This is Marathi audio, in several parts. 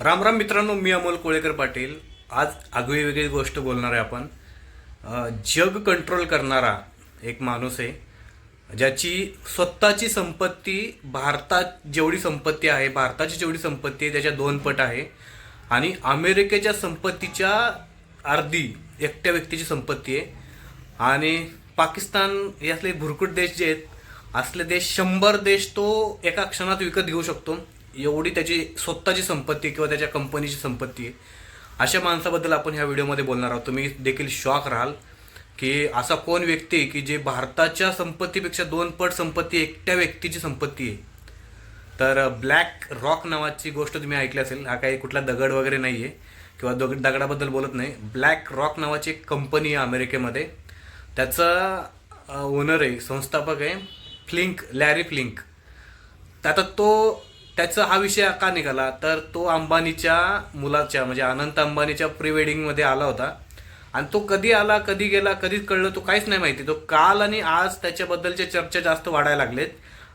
राम राम मित्रांनो मी अमोल कोळेकर पाटील. आज आगळी वेगळी गोष्ट बोलणार आहे आपण. जग कंट्रोल करणारा एक माणूस आहे ज्याची स्वतःची संपत्ती भारतात जेवढी संपत्ती आहे भारताची जेवढी संपत्ती आहे त्याच्या दोन पट आहे. आणि अमेरिकेच्या संपत्तीच्या अर्धी एकट्या व्यक्तीची संपत्ती आहे. आणि पाकिस्तान हे असले भुरकुट देश जे आहेत असले देश शंभर देश तो एका क्षणात विकत घेऊ शकतो. एवढी त्याची स्वतःची संपत्ती किंवा त्याच्या कंपनीची संपत्ती आहे. अशा माणसाबद्दल आपण ह्या व्हिडिओमध्ये बोलणार आहोत. तुम्ही देखील शॉक राहाल की असा कोण व्यक्ती आहे की जे भारताच्या संपत्तीपेक्षा दोन पट संपत्ती एकट्या व्यक्तीची संपत्ती आहे. तर ब्लॅक रॉक नावाची गोष्ट तुम्ही ऐकली असेल. हा काही कुठला दगड वगैरे नाही आहे किंवा दग दगडाबद्दल बोलत नाही. ब्लॅक रॉक नावाची एक कंपनी आहे अमेरिकेमध्ये. त्याचा ओनर आहे संस्थापक आहे फ्लिंक लॅरी फ्लिंक तर आता तो त्याचा हा विषय का निघाला? तर तो अंबानीच्या मुलाच्या म्हणजे अनंत अंबानीच्या प्री वेडिंगमध्ये आला होता. आणि तो कधी आला कधी गेला कधीच कळलं तो काहीच नाही माहिती. तो काल आणि आज त्याच्याबद्दलच्या चर्चा जास्त वाढायला लागलेत.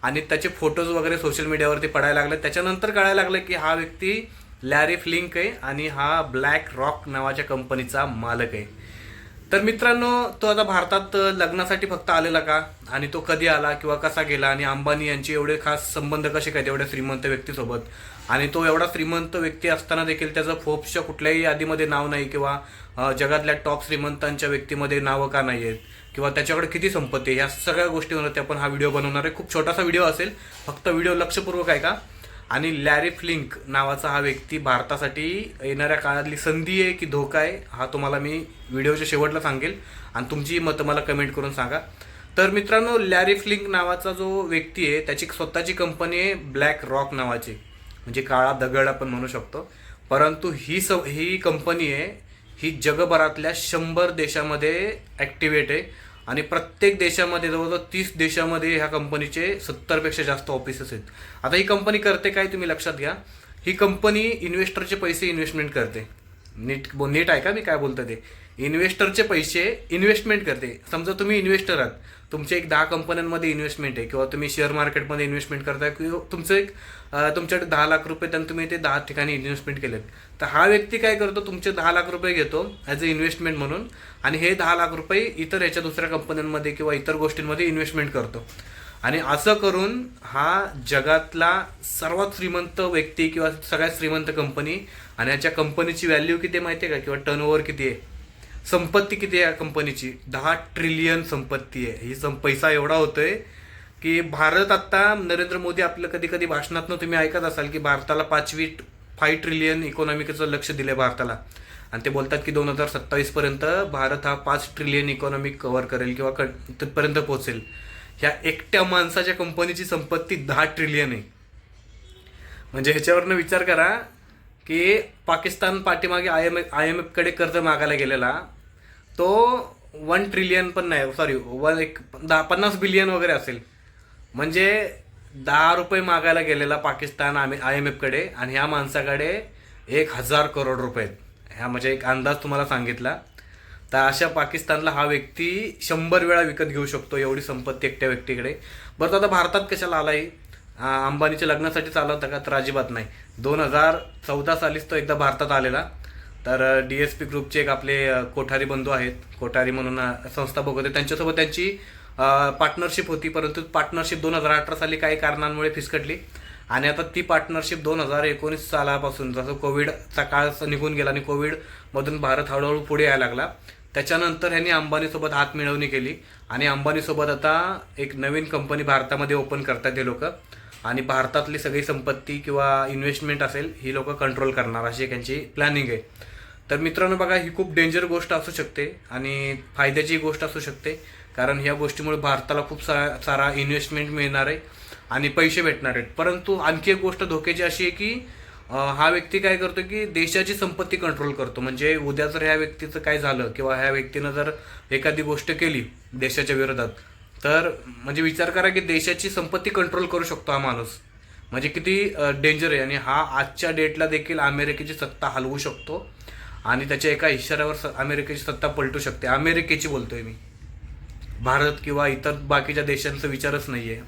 आणि त्याचे फोटोज वगैरे सोशल मीडियावरती पडायला लागले त्याच्यानंतर कळायला लागलं की हा व्यक्ती लॅरी फ्लिंक आहे आणि हा ब्लॅक रॉक नावाच्या कंपनीचा मालक आहे. तर मित्रांनो तो आता भारतात लग्नासाठी फक्त आलेला का? आणि तो कधी आला किंवा कसा गेला? आणि अंबानी यांचे एवढे खास संबंध कसे काय? एवढ्या श्रीमंत व्यक्तीसोबत. आणि तो एवढा श्रीमंत व्यक्ती असताना देखील त्याचं फोर्ब्सच्या कुठल्याही यादीमध्ये नाव नाही किंवा जगातल्या टॉप श्रीमंतांच्या व्यक्तीमध्ये नावं का नाही आहेत किंवा त्याच्याकडे किती संपत्ती आहे? ह्या सगळ्या गोष्टीवरती आपण हा व्हिडिओ बनवणार आहे. खूप छोटासा व्हिडिओ असेल. फक्त व्हिडिओ लक्षपूर्वक आहे का आणि लॅरी फ्लिंक नावाचा हा व्यक्ती भारतासाठी येणाऱ्या काळातली संधी आहे की धोका आहे हा तुम्हाला मी व्हिडिओच्या शेवटला सांगेल. आणि तुमची मतं मला कमेंट करून सांगा. तर मित्रांनो लॅरी फ्लिंक नावाचा जो व्यक्ती आहे त्याची स्वतःची कंपनी आहे ब्लॅक रॉक नावाची. म्हणजे काळा दगड आपण म्हणू शकतो. परंतु ही स ही कंपनी आहे ही जगभरातल्या शंभर देशामध्ये ॲक्टिवेट आहे. आणि प्रत्येक देशामध्ये जवळजवळ तीस देशामध्ये ह्या कंपनीचे सत्तरपेक्षा जास्त ऑफिसेस आहेत. आता ही कंपनी करते काय तुम्ही लक्षात घ्या. ही कंपनी इन्व्हेस्टरचे पैसे इन्व्हेस्टमेंट करते. नीट बो नीट आहे का मी काय बोलतो ते? इन्व्हेस्टरचे पैसे इन्व्हेस्टमेंट करते. समजा तुम्ही इन्व्हेस्टर आहात. तुमचे एक दहा कंपन्यांमध्ये इन्व्हेस्टमेंट आहे किंवा तुम्ही शेअर मार्केटमध्ये इन्व्हेस्टमेंट करताय किंवा तुमचं एक तुमच्याकडे दहा लाख रुपये त्यांनी तुम्ही ते दहा ठिकाणी इन्व्हेस्टमेंट केलेत. तर हा व्यक्ती काय करतो? तुमचे दहा लाख रुपये घेतो ॲज अ इन्व्हेस्टमेंट म्हणून आणि हे दहा लाख रुपये इतर याच्या दुसऱ्या कंपन्यांमध्ये किंवा इतर गोष्टींमध्ये इन्व्हेस्टमेंट करतो. आणि असं करून हा जगातला सर्वात श्रीमंत व्यक्ती किंवा सगळ्यात श्रीमंत कंपनी आणि याच्या कंपनीची व्हॅल्यू किती आहे माहिती आहे का? किंवा टर्नओव्हर किती आहे? संपत्ती किती आहे या कंपनीची? दहा ट्रिलियन संपत्ती आहे. ही सं पैसा एवढा होतोय की भारत आत्ता नरेंद्र मोदी आपलं कधी कधी भाषणातनं तुम्ही ऐकत असाल की भारताला पाचवी फाईव्ह ट्रिलियन इकॉनॉमिकचं लक्ष दिलंय भारताला. आणि ते बोलतात की दोन हजार सत्तावीसपर्यंत भारत हा पाच ट्रिलियन इकॉनॉमिक कव्हर करेल किंवा क- तिथपर्यंत पोहोचेल. ह्या एकट्या माणसाच्या कंपनीची संपत्ती दहा ट्रिलियन आहे. म्हणजे ह्याच्यावरनं विचार करा की पाकिस्तान पाठीमागे आय एम आय एम एफकडे कर्ज मागायला गेलेला तो वन ट्रिलियन पण नाही सॉरी वन एक दहा पन्नास बिलियन वगैरे असेल. म्हणजे दहा रुपये मागायला गेलेला पाकिस्तान आय एम एफकडे आणि ह्या माणसाकडे एक हजार करोड रुपये आहेत. ह्या म्हणजे एक अंदाज तुम्हाला सांगितला. तर अशा पाकिस्तानला हा व्यक्ती शंभर वेळा विकत घेऊ शकतो एवढी संपत्ती एकट्या व्यक्तीकडे. बरं तर आता भारतात कशाला आलाय? आहे अंबानीच्या लग्नासाठी चालू होता का? तर अजिबात नाही. दोन हजार चौदा सालीच तो एकदा भारतात आलेला. तर डी एस पी ग्रुपचे एक आपले कोठारी बंधू आहेत. कोठारी म्हणून संस्थापक होते त्यांच्यासोबत त्यांची पार्टनरशिप होती परंतु पार्टनरशिप दोन हजार अठरा साली काही कारणांमुळे फिसकटली. आणि आता ती पार्टनरशिप दोन हजार एकोणीस सालापासून जसं कोविडचा काळ निघून गेला आणि कोविडमधून भारत हळूहळू पुढे यायला लागला. त्याच्यानंतर ह्यांनी अंबानीसोबत हात मिळवणी केली. आणि अंबानीसोबत आता एक नवीन कंपनी भारतामध्ये ओपन करतात हे लोक. आणि भारतातली सगळी संपत्ती किंवा इन्व्हेस्टमेंट असेल ही लोक कंट्रोल करणार अशी त्यांची प्लॅनिंग आहे. तर मित्रांनो बघा ही खूप डेंजर गोष्ट असू शकते आणि फायद्याची गोष्ट असू शकते. कारण ह्या गोष्टीमुळे भारताला खूप सा सारा इन्व्हेस्टमेंट मिळणार आहे आणि पैसे भेटणार आहेत. परंतु आणखी एक गोष्ट धोक्याची अशी आहे की हा व्यक्ती काय करतो की देशाची संपत्ती कंट्रोल करतो. म्हणजे उद्या जर ह्या व्यक्तीचं काय झालं किंवा ह्या व्यक्तीनं जर एखादी गोष्ट केली देशाच्या विरोधात तर म्हणजे विचार करा की देशाची संपत्ती कंट्रोल करू शकतो हा माणूस. म्हणजे किती डेंजर आहे. आणि हा आजच्या डेटला देखील अमेरिकेची सत्ता हलवू शकतो आणि त्याच्या एका इशाऱ्यावर स- अमेरिकेची सत्ता पलटू शकते. अमेरिकेची बोलतोय मी. भारत किंवा इतर बाकीच्या देशांचा विचारच नाही आहे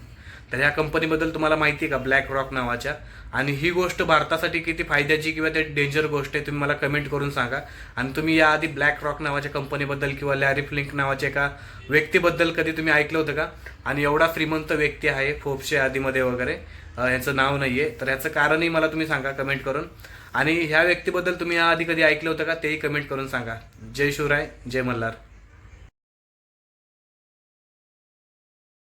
तर ह्या कंपनीबद्दल तुम्हाला माहिती आहे का ब्लॅक रॉक नावाच्या? आणि ही गोष्ट भारतासाठी किती फायद्याची किंवा ते डेंजर गोष्ट आहे तुम्ही मला कमेंट करून सांगा. आणि तुम्ही याआधी ब्लॅक रॉक नावाच्या कंपनीबद्दल किंवा लॅरी फ्लिंक नावाच्या एका व्यक्तीबद्दल कधी तुम्ही ऐकलं होतं का? आणि एवढा श्रीमंत व्यक्ती आहे फोर्ब्सच्या यादीमध्ये वगैरे. ह्याचं नाव नाही आहे तर ह्याचं कारणही मला तुम्ही सांगा कमेंट करून. आणि ह्या व्यक्तीबद्दल तुम्ही याआधी कधी ऐकलं होतं का? तेही कमेंट करून सांगा. जय शिवराय जय मल्हार.